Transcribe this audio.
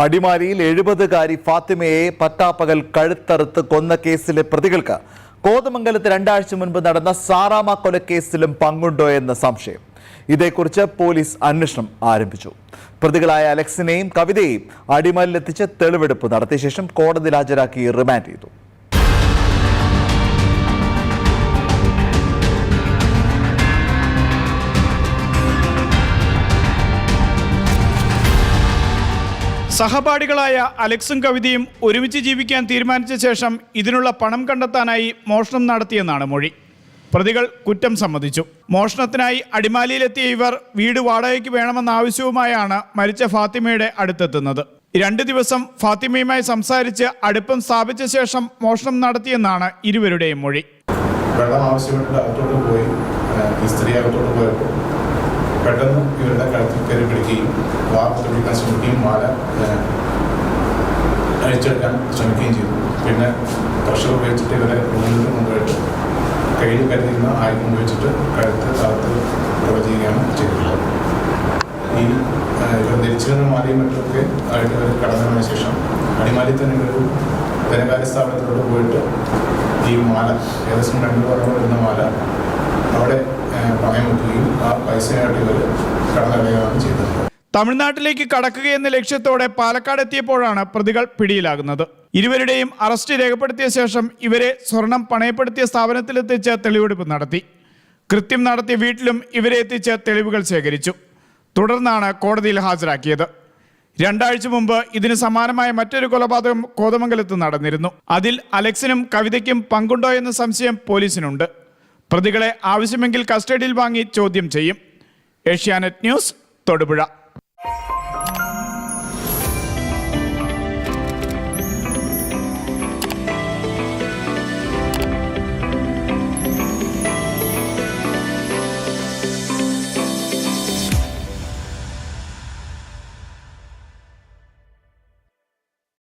അടിമാലിയിൽ എഴുപതുകാരി ഫാത്തിമയെ പട്ടാപ്പകൽ കഴുത്തറുത്ത് കൊന്ന കേസിലെ പ്രതികൾക്ക് കോതമംഗലത്ത് രണ്ടാഴ്ച മുൻപ് നടന്ന സാറാമ കൊലക്കേസിലും പങ്കുണ്ടോ എന്ന സംശയം. ഇതേക്കുറിച്ച് പോലീസ് അന്വേഷണം ആരംഭിച്ചു. പ്രതികളായ അലക്സിനെയും കവിതയെയും അടിമാലിലെത്തിച്ച് തെളിവെടുപ്പ് നടത്തിയ ശേഷം കോടതിയിൽ ഹാജരാക്കി റിമാൻഡ് ചെയ്തു. സഹപാഠികളായ അലക്സും കവിതയും ഒരുമിച്ച് ജീവിക്കാൻ തീരുമാനിച്ച ശേഷം ഇതിനുള്ള പണം കണ്ടെത്താനായി മോഷണം നടത്തിയെന്നാണ് മൊഴി. പ്രതികൾ കുറ്റം സമ്മതിച്ചു. മോഷണത്തിനായി അടിമാലിയിലെത്തിയ ഇവർ വീട് വാടകയ്ക്ക് വേണമെന്ന ആവശ്യവുമായാണ് മരിച്ച ഫാത്തിമയുടെ അടുത്തെത്തുന്നത്. രണ്ട് ദിവസം ഫാത്തിമയുമായി സംസാരിച്ച് അടുപ്പം സ്ഥാപിച്ച ശേഷം മോഷണം നടത്തിയെന്നാണ് ഇരുവരുടെയും മൊഴി. വെള്ളം ആവശ്യപ്പെട്ടിട്ട് അകത്തോട്ട് പോയി സ്ത്രീ അകത്തോട്ട് പോയപ്പോൾ പെട്ടെന്ന് ഇവരുടെ കഴുത്തിൽ കയറി പിടിക്കുകയും വാർത്ത പിടിക്കാൻ ശ്രമിക്കുകയും മാല അഴിച്ചെടുക്കാൻ ശ്രമിക്കുകയും ചെയ്തു. പിന്നെ പ്രഷർ ഉപയോഗിച്ചിട്ട് ഇവരെ മുന്നിട്ട് കൊണ്ടുപോയിട്ട് കയ്യിൽ കരുതിയിരുന്ന ആയുധം ഉപയോഗിച്ചിട്ട് കഴുത്ത് കാലത്ത് കൊല ചെയ്യുകയാണ് ചെയ്തിട്ടുള്ളത്. ഈ ഇവർ ഇവർ ധരിച്ചിരുന്ന മാലയും മറ്റുമൊക്കെ ആയിട്ട് ഇവർ കടന്നതിന് ശേഷം അടിമാലി തന്നെ ഒരു ധനകാര്യ സ്ഥാപനത്തിലോട്ട് പോയിട്ട് ഈ മാല ഏകദേശം രണ്ട് വർഷം വരുന്ന മാല അവിടെ ഏഹ് പണയം വെക്കുകയും ആ പൈസയായിട്ട് ഇവർ കടന്നടയുകയാണ് ചെയ്തത്. തമിഴ്നാട്ടിലേക്ക് കടക്കുകയെന്ന ലക്ഷ്യത്തോടെ പാലക്കാട് എത്തിയപ്പോഴാണ് പ്രതികൾ പിടിയിലാകുന്നത്. ഇരുവരുടെയും അറസ്റ്റ് രേഖപ്പെടുത്തിയ ശേഷം ഇവരെ സ്വർണം പണയപ്പെടുത്തിയ സ്ഥാപനത്തിലെത്തിച്ച് തെളിവെടുപ്പ് നടത്തി. കൃത്യം നടത്തിയ വീട്ടിലും ഇവരെ എത്തിച്ച് തെളിവുകൾ ശേഖരിച്ചു. തുടർന്നാണ് കോടതിയിൽ ഹാജരാക്കിയത്. രണ്ടാഴ്ച മുമ്പ് ഇതിന് സമാനമായ മറ്റൊരു കൊലപാതകം കോതമംഗലത്ത് നടന്നിരുന്നു. അതിൽ അലക്സിനും കവിതയ്ക്കും പങ്കുണ്ടോ എന്ന സംശയം പോലീസിനുണ്ട്. പ്രതികളെ ആവശ്യമെങ്കിൽ കസ്റ്റഡിയിൽ വാങ്ങി ചോദ്യം ചെയ്യും. Asianet News Thodupuzha.